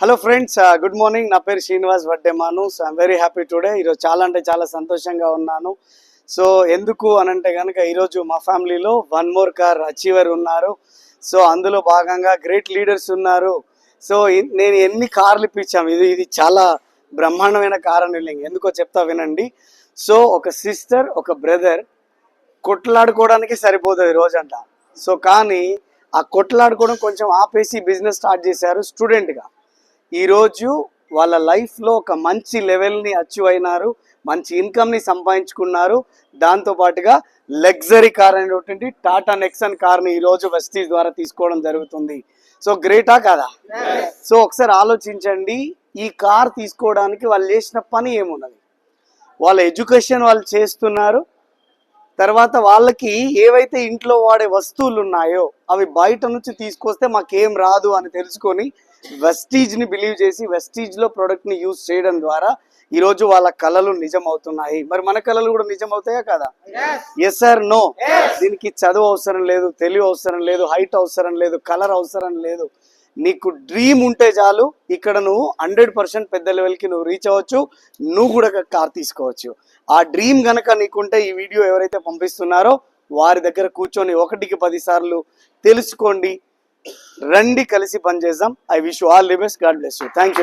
Hello friends good morning నా పేరు Srinivas Vaddemanu. So I'm very happy today ఈరోజు చాలా అంటే చాలా సంతోషంగా ఉన్నాను. సో ఎందుకు అని అంటే కనుక ఈరోజు మా ఫ్యామిలీలో వన్ మోర్ కార్ అచీవర్ ఉన్నారు. సో అందులో భాగంగా గ్రేట్ లీడర్స్ ఉన్నారు. సో నేను ఎన్ని కార్లు ఇప్పించాము ఇది ఇది చాలా బ్రహ్మాండమైన కార్ అని ఎందుకో చెప్తా వినండి. సో ఒక సిస్టర్ ఒక బ్రదర్ కొట్లాడుకోవడానికి సరిపోతుంది రోజంతా. సో కానీ ఆ కొట్లాడుకోవడం కొంచెం ఆపేసి బిజినెస్ స్టార్ట్ చేశారు స్టూడెంట్గా ఈరోజు వాళ్ళ లైఫ్లో ఒక మంచి లెవెల్ని అచీవ్ అయినారు మంచి ఇన్కమ్ని సంపాదించుకున్నారు. దాంతో పాటుగా లగ్జరీ కార్ అనేటువంటి టాటా నెక్సన్ కార్ని ఈరోజు వెస్టీజ్ ద్వారా తీసుకోవడం జరుగుతుంది. సో గ్రేటా కాదా? సో ఒకసారి ఆలోచించండి ఈ కార్ తీసుకోవడానికి వాళ్ళు చేసిన పని ఏమున్నది? వాళ్ళ ఎడ్యుకేషన్ వాళ్ళు చేస్తున్నారు తర్వాత వాళ్ళకి ఏవైతే ఇంట్లో వాడే వస్తువులు ఉన్నాయో అవి బయట నుంచి తీసుకొస్తే మాకేం రాదు అని తెలుసుకొని వెస్టీజ్ని బిలీవ్ చేసి వెస్టీజ్లో ప్రోడక్ట్ని యూజ్ చేయడం ద్వారా ఈరోజు వాళ్ళ కళలు నిజం అవుతున్నాయి మరి మన కళలు కూడా నిజం అవుతాయా కదా ఎస్ సార్ నో దీనికి చదువు అవసరం లేదు తెలివి అవసరం లేదు హైట్ అవసరం లేదు కలర్ అవసరం లేదు. నీకు డ్రీమ్ ఉంటే చాలు ఇక్కడ నువ్వు హండ్రెడ్ పర్సెంట్ పెద్ద లెవెల్కి నువ్వు రీచ్ అవ్వచ్చు నువ్వు కూడా కార్ తీసుకోవచ్చు. ఆ డ్రీమ్ గనక నీకుంటే ఈ వీడియో ఎవరైతే పంపిస్తున్నారో వారి దగ్గర కూర్చొని ఒకటికి పది సార్లు తెలుసుకోండి. రండి కలిసి పనిచేద్దాం. I wish all the best God bless you thank you